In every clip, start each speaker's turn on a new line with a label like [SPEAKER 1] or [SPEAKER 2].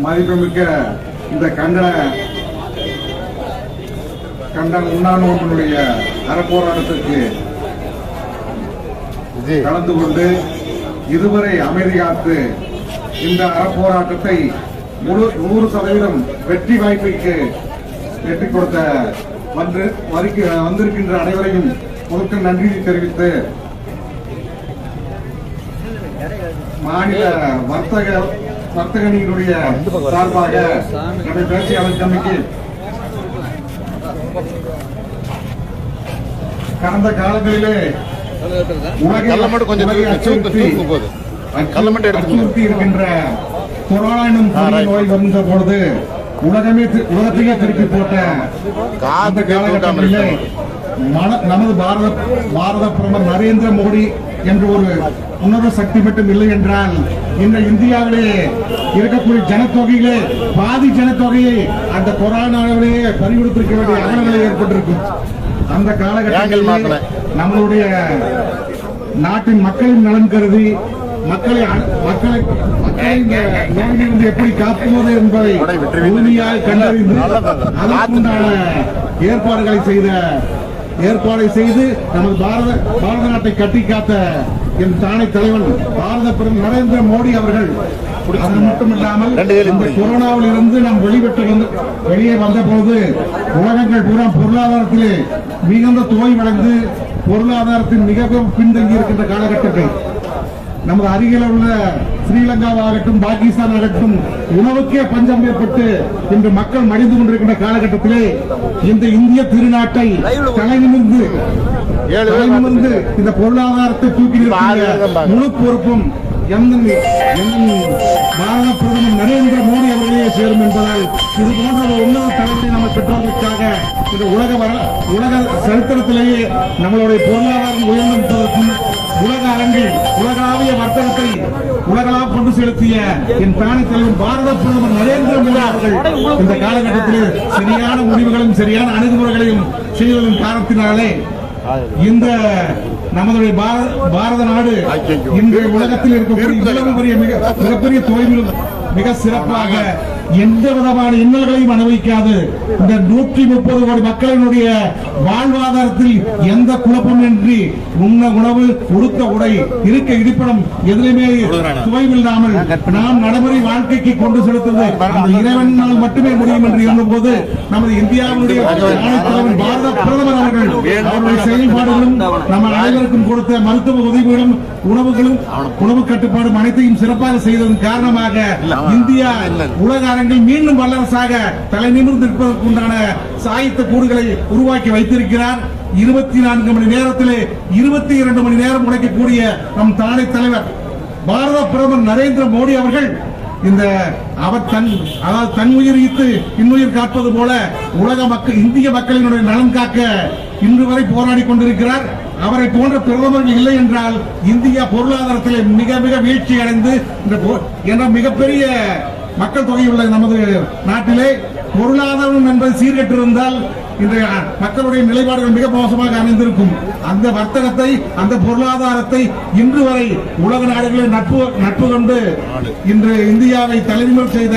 [SPEAKER 1] மதிப்புமிக்க இந்த கண்டன கண்டன உண்ணாநோட்டினுடைய அறப்போராட்டத்திற்கு கலந்து கொண்டு இதுவரை அமைதி காத்து இந்த அறப்போராட்டத்தை முழு நூறு சதவீதம் வெற்றி வாய்ப்புக்கு வெற்றி கொடுத்த வந்து வந்திருக்கின்ற அனைவரையும் முதற்க நன்றி தெரிவித்து மாநில வர்த்தக வர்த்தக அணியினுடைய சார்பாக நம்முடைய பேசியாளர் கமிட்டி கடந்த காலங்களிலே அச்சுறுத்தி இருக்கின்ற கொரோனா எனும். நோய் வந்த பொழுது உலகமே உலகத்தையே திருப்பி போட்ட அந்த காலகட்டங்களிலே நமது பாரத பாரத பிரதமர் நரேந்திர மோடி என்ற ஒரு உணர்வு சக்தி மட்டும் இல்லை என்றால் இந்த இந்தியாவிலே இருக்கக்கூடிய ஜனத்தொகையிலே பாதி ஜனத்தொகையை அந்த கொரோனாவிலேயே பறிகொடுத்திருக்க வேண்டிய அவலநிலை ஏற்பட்டிருக்கும் அந்த
[SPEAKER 2] மாத்தல.
[SPEAKER 1] நம்மளுடைய நாட்டின் மக்களின் நலன் கருதி மக்களை மக்களை மக்களை இந்த நோயிலிருந்து எப்படி காப்பது என்பதை. முழுமையாக கண்டறிந்து. அதற்குண்டான ஏற்பாடுகளை செய்த ஏற்பாடை செய்து நமது பாரத பாரத நாட்டை கட்டி காத்த என் தானை தலைவன் பாரத பிரதமர் நரேந்திர மோடி அவர்கள் அது மட்டுமில்லாமல் இந்த. கொரோனாவில் இருந்து நாம் வெளிப்பட்டு வந்து வெளியே வந்த உலகங்கள் பூரா பொருளாதாரத்திலே மிகுந்த தோய்வடைந்து பொருளாதாரத்தின் மிகவும் பின்தங்கி இருக்கின்ற காலகட்டத்தில் நமது அருகில் உள்ள ஸ்ரீலங்காவாகட்டும் பாகிஸ்தான் ஆகட்டும் உணவுக்கே பஞ்சம் ஏற்பட்டு இன்று மக்கள் மடிந்து கொண்டிருக்கின்ற காலகட்டத்திலே இந்த இந்திய திருநாட்டை தலைநிமிர்ந்து தலைநிமிர்ந்து இந்த பொருளாதாரத்தை தூக்கி
[SPEAKER 2] ஆறு
[SPEAKER 1] முழு பொறுப்பும் பாரத பிரதமர் நரேந்திர மோடி அவர்களே சேரும் என்பதால் இது போன்ற ஒரு உன்னத தலைவரை நம்ம பெற்றோர்களுக்காக இந்த உலக வர உலக சரித்திரத்திலேயே நம்மளுடைய பொருளாதாரம் உயர்ந்திருப்பதற்கும் உலக அரங்கில் உலகளாவிய வர்த்தகத்தை உலகளாக கொண்டு செலுத்திய என் தானே தலைவர் பாரத பிரதமர் நரேந்திர மோடி அவர்கள் இந்த காலகட்டத்தில் சரியான முடிவுகளும் சரியான அணுகுமுறைகளையும் செய்வதன் காரணத்தினாலே இந்த நமது பாரத பாரத நாடு
[SPEAKER 2] இன்றைய
[SPEAKER 1] இன்று உலகத்தில் இருக்கக்கூடிய பெரிய மிக மிகப்பெரிய தொழிலும் மிக சிறப்பாக எந்த விதமான இன்னல்களையும் அனுபவிக்காது. இந்த நூற்றி முப்பது கோடி மக்களினுடைய வாழ்வாதாரத்தில் எந்த குழப்பம் இன்றி உண்ண உணவு உடுத்த உடை இருக்க இருப்பிடம் எதிலுமே சுவைவில்லாமல் நாம் நடைமுறை வாழ்க்கைக்கு கொண்டு செலுத்துவது அந்த இறைவனால் மட்டுமே முடியும் என்று எண்ணும்போது நமது இந்தியாவுடைய பாரத பிரதமர் அவர்கள் அவருடைய செயல்பாடுகளும் நம்ம அனைவருக்கும் கொடுத்த மருத்துவ உதவிகளும் உணவுகளும் உணவு கட்டுப்பாடும் அனைத்தையும் சிறப்பாக செய்ததன் காரணமாக இந்தியா உலக அரங்கில் மீண்டும் வல்லரசாக தலை நிமிர்ந்து இருப்பதற்குண்டான சாயத்த கூறுகளை உருவாக்கி வைத்திருக்கிறார். இருபத்தி நான்கு மணி நேரத்திலே இருபத்தி இரண்டு மணி நேரம் உழைக்கக்கூடிய நம் தானை தலைவர் பாரத பிரதமர் நரேந்திர மோடி அவர்கள் இந்த அவர் தன் அதாவது தன் உயிர் ஈத்து இன்னுயிர் காப்பது போல உலக மக்கள் இந்திய மக்களினுடைய நலன் காக்க இன்று வரை போராடி கொண்டிருக்கிறார். அவரை போன்ற பிரதமர்கள் இல்லை என்றால் இந்தியா பொருளாதாரத்தில் மிக மிக வீழ்ச்சி அடைந்து இந்த என்ற மிகப்பெரிய மக்கள் தொகை உள்ள நமது நாட்டிலே பொருளாதாரம் என்பது சீர்கெட்டிருந்தால் இன்றைய மக்களுடைய நிலைப்பாடுகள் மிக மோசமாக அமைந்திருக்கும். அந்த வர்த்தகத்தை அந்த பொருளாதாரத்தை இன்று வரை உலக நாடுகளில் நட்பு நட்பு கொண்டு இன்று இந்தியாவை தலைநிமிர் செய்த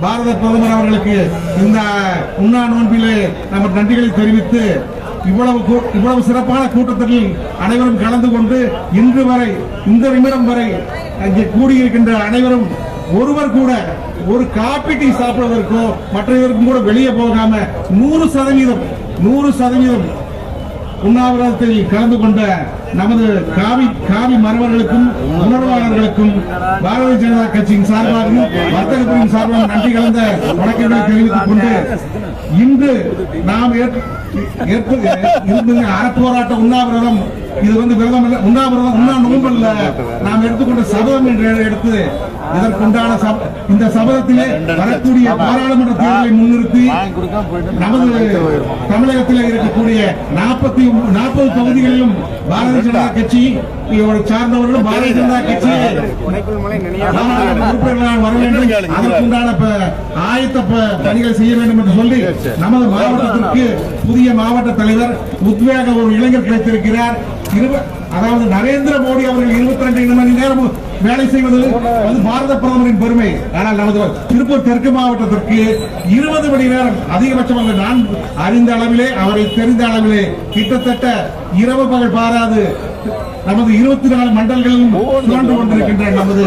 [SPEAKER 1] பாரத பிரதமர் அவர்களுக்கு இந்த உண்ணா நோன்பிலே நமது நன்றிகளை தெரிவித்து இவ்வளவு கூ- இவ்வளவு சிறப்பான கூட்டத்தில் அனைவரும் கலந்து கொண்டு இன்று வரை இந்த நிமிடம் வரை இங்கே கூடியிருக்கின்ற அனைவரும் ஒருவர் கூட ஒரு காப்பி டீ சாப்பிடுவதற்கோ மற்றவருக்கும் கூட வெளியே போகாம நூறு சதவீதம் நூறு சதவீதம் உண்ணாவிரதத்தில் கலந்து கொண்ட நமது காவி காவி மரவர்களுக்கும் உணர்வாளர்களுக்கும் பாரதிய ஜனதா கட்சியின் சார்பாகவும் வர்த்தகத்தின் சார்பாகவும் நன்றி கலந்த வணக்கங்களை தெரிவித்துக் கொண்டு இன்று நாம் ஏற்க- அறப்போராட்ட உண்ணாவிரதம். இது வந்து விரதம் இல்ல உண்ணாவிரதம் உண்ணா நோன்பு இல்ல. நாம் எடுத்துக்கொண்ட சபதம் என்று எடுத்து இதற்குண்டான சப- இந்த சபதத்திலே வரக்கூடிய பாராளுமன்ற தேர்தலை முன்னிறுத்தி நமது தமிழகத்தில் இருக்கக்கூடிய நாற்பத்தி நாற்பது தொகுதிகளிலும் பாரதிய ஜனதா கட்சி இவரை சார்ந்தவர்களும் பாரதிய ஜனதா கட்சி உறுப்பினர்களாக வர வேண்டும். அதற்குண்டான ஆயத்த பணிகளை செய்ய வேண்டும் என்று சொல்லி நமது மாவட்டத்திற்கு புதிய மாவட்ட தலைவர் உத்வேக ஒரு இளைஞர் கிடைத்திருக்கிறார். அதாவது நரேந்திர மோடி அவர்கள் இருபத்தி ரெண்டு மணி நேரம் வேலை செய்வது அது பாரத பிரதமரின் பெருமை. ஆனால் நமது திருப்பூர் தெற்கு மாவட்டத்திற்கு இருபது மணி நேரம் அதிகபட்சம் அல்ல. நான் அறிந்த அளவிலே அவரை தெரிந்த அளவிலே கிட்டத்தட்ட இரவு பகல் பாராது. நமது இருபத்தி நாலு மண்டல்களிலும் சுழன்று கொண்டிருக்கின்ற நமது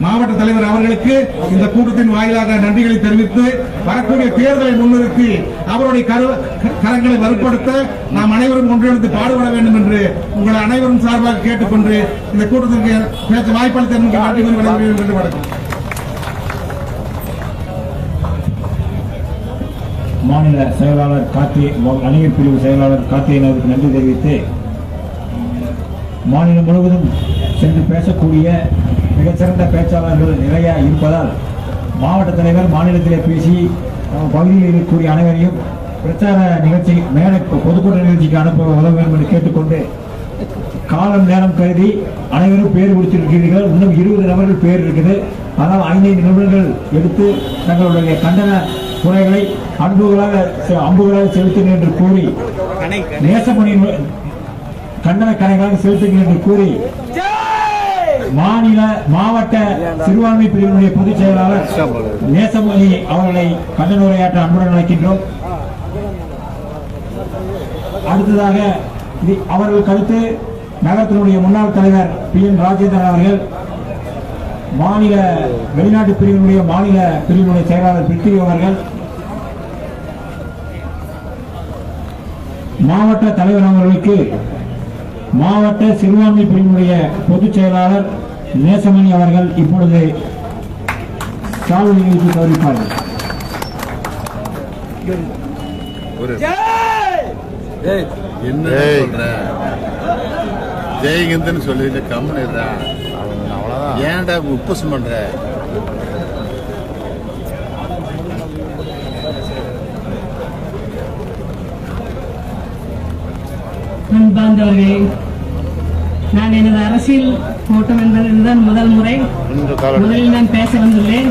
[SPEAKER 1] மாவட்ட தலைவர் அவர்களுக்கு இந்த கூட்டத்தின் வாயிலாக நன்றிகளை தெரிவித்து வரக்கூடிய தேர்தலை முன்னிறுத்தி அவருடைய கரு- கரங்களை வலுப்படுத்த நாம் அனைவரும் ஒன்றிணைந்து பாடுபட வேண்டும் என்று உங்கள் அனைவரும் சார்பாக கேட்டுக்கொண்டு இந்த கூட்டத்திற்கு பேச வாய்ப்பளித்த நன்றி. நன்றி வணக்கம்
[SPEAKER 3] மாநில செயலாளர் கார்த்தி அணியர் பிரிவு செயலாளர் கார்த்திகேயனுக்கு நன்றி தெரிவித்து மாநிலம் முழுவதும் சென்று பேசக்கூடிய மிகச்சிறந்த பேச்சாளர்கள் நிறைய இருப்பதால் மாவட்ட தலைவர் மாநிலத்திலே பேசி நம்ம பகுதியில் இருக்கக்கூடிய அனைவரையும் பிரச்சார நிகழ்ச்சி மேடை பொதுக்கூட்ட நிகழ்ச்சிக்கு அனுப்ப உதவ வேண்டும் என்று கேட்டுக்கொண்டு காலம் நேரம் கருதி அனைவரும் பேர் கொடுத்திருக்கிறீர்கள் இன்னும் இருபது நபர்கள் பேர் இருக்குது. ஆனால் ஐந்தைந்து நிமிடங்கள் எடுத்து தங்களுடைய கண்டன குறைகளை அன்புகளாக செ- அம்புகளாக செலுத்தினேன் என்று கூறி நேசமணி கண்டன கணைகளாக செலுத்துகிறேன் என்று கூறி மாநில மாவட்ட சிறுபான்மை பிரிவினுடைய பொதுச் செயலாளர் நேசமொழி அவர்களை கண்டன உரையாற்ற அன்புடன் அழைக்கின்றோம். அடுத்ததாக அவர்கள் கருத்து நகரத்தினுடைய முன்னாள் தலைவர் பி என் ராஜேந்திரன் அவர்கள் மாநில வெளிநாட்டு பிரிவினுடைய மாநில பிரிவினுடைய செயலாளர் பிரித்திவி அவர்கள் மாவட்ட தலைவர் அவர்களுக்கு மாவட்ட சிறுபான்மை பிரிவினுடைய பொதுச் செயலாளர் நேசமணி அவர்கள் இப்பொழுது சாவு நிகழ்ச்சி கௌரிப்பார்கள்
[SPEAKER 2] ஒரு என்ன சொல்ற? ஜெயகந்தன் சொல்லிட்டு கம்முன்னுடுறா ஏன்டா உப்பசம் பண்ற
[SPEAKER 4] அன்பார்ந்தவர்களே நான் எனது அரசியல் ஓட்டம் என்பது இதுதான் முதல் முறை. முதலில் நான் பேச வந்துள்ளேன்.